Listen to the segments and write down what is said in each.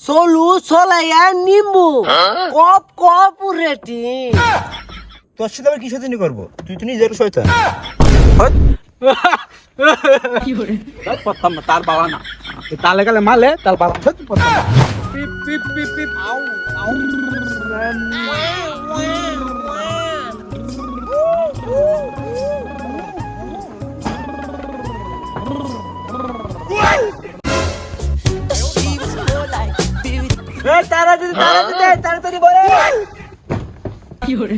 চলু চলাইয়া নিমু কপ কপ রেটি তোর সাথে আবার কিসের জন্য করব? তুই তো নিজের শয়তান। পড়তাম না তার বাবা না। তালে গেলে মালে তার বাবা সত্যি পড়তাম তাড়াতাড়ি বলে। কি করে?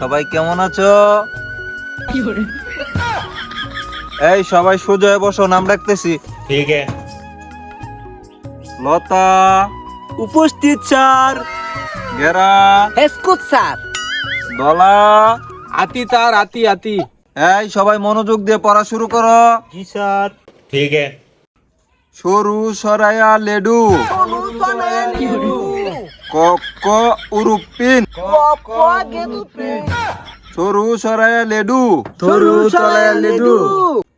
সবাই কেমন আছো? এই সবাই সোজা বসো নাম রাখতেছি। ঠিক আছে। লতা উপস্থিত স্যার। গেরা। হেসকুত স্যার। আতি তার আতি আতি। এই সবাই মনোযোগ দিয়ে পড়া শুরু করো। জি স্যার। ঠিক আছে। সরু সরায়া লেডু। ক উরুপিন সরু সরায়া লেডু। সরু সরায়া লেডু।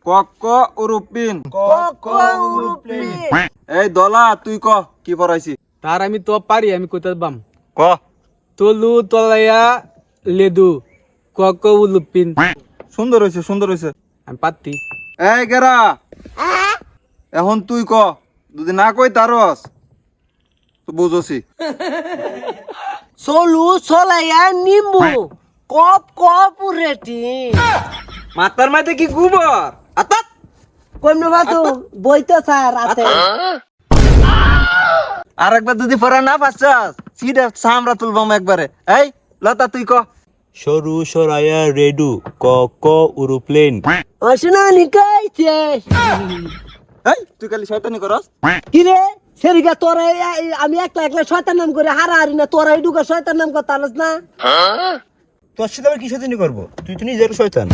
ক ক উরুপিন ক ক উরুপিন এই দলা তুই ক কি পড়াইছি? তার আমি তো পারি আমি কইতে বাম ক? তলু তলাইয়া লেদু কক উলুপিন। সুন্দর হয়েছে সুন্দর হয়েছে। আমি পাত্তি এই গেরা! এখন তুই ক? যদি না কই তারস। তো বুঝছি চলু চলাইয়া নিম্বু। কপ কপ রেটি মাতার মাঝে কি গুবর? আতাত কোন বাতু বইতো স্যার রাতে আর একবার যদি পড়া না পাচ্ছাস সিধা সামরা তুলবাম একবারে। এই লতা তুই ক। সরু সরায়া রেডু ক ক উরুপ্লেন। অশোনা নিকাইছে এই তুই খালি শয়তানি করস। কি রে? সেরিগা তোরা আমি একলা একলা শয়তান নাম করে হারা হারি না তোরা ঢুকা শয়তান নাম করতে পারস না। তোর সাথে আবার কিসের জন্য করব? তুই তো নিজের শয়তান।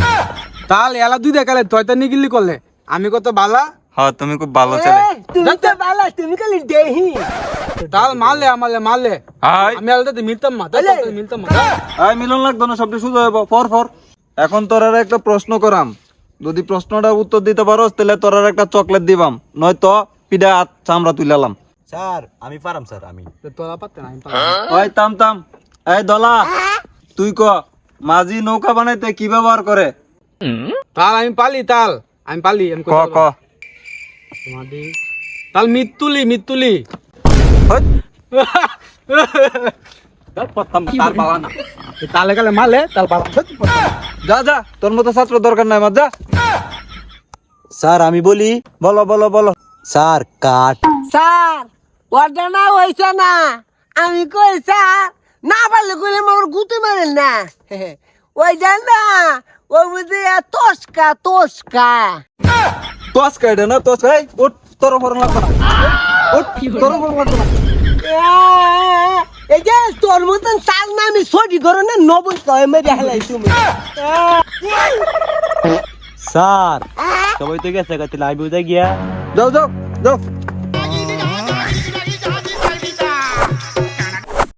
তাল এলা দুই দেখালে তুই তো নিগিলি করলে। আমি কত বালা? হ্যাঁ তুমি খুব ভালো এ, তুমি তো বালা তুমি খালি দেহি। তাল মারলে আমালে মারলে। হাই আমি আলাদা মিলতাম না তাই তো মিলতাম না। আই মিলন লাগতো না সবটা শুধু হইব। ফর ফর এখন তোর আর একটা প্রশ্ন করাম। যদি প্রশ্নটা উত্তর দিতে পারোস তাহলে তোর আর একটা চকলেট দিবাম। নয়তো পিঠা হাত চামড়া তুলালাম স্যার আমি পারাম স্যার আমি। তোরা পারতে না আমি। ওই তাম তাম। এই দলা। তুই ক মাঝি নৌকা বানাইতে কি ব্যবহার করে? তাল আমি পালি তাল। আমি পালি আমি ক ক। পারলাম। তোমাদের। তাল মিতুলি মিতুলি হই। তাল পড়তাম না, তাল বাবা না। এই তালে গেলে মারলে তাল বাবা সত্যি পড়তাম না। যা যা তোর মতো ছাত্র দরকার নাই আমার যা। স্যার আমি বলি বলো বলো বলো। স্যার কাঠ স্যার ওটা না হয়েছে না। আমি কই স্যার না পারলে কইলে আমার গুতে মারেন না। ওই যান না ওই বুঝি তোসকা তোসকা তোস কাইডে না তোস এই ওট তোর উপর লাগবে না ওট তোর উপর লাগবে না এই যে তোর মতন সাল না আমি সরি করো না নবুল কয় মেরে হেলাই তুমি স্যার সবাই তো গেছে গেছিল আমি বুঝে গিয়া যাও যাও যাও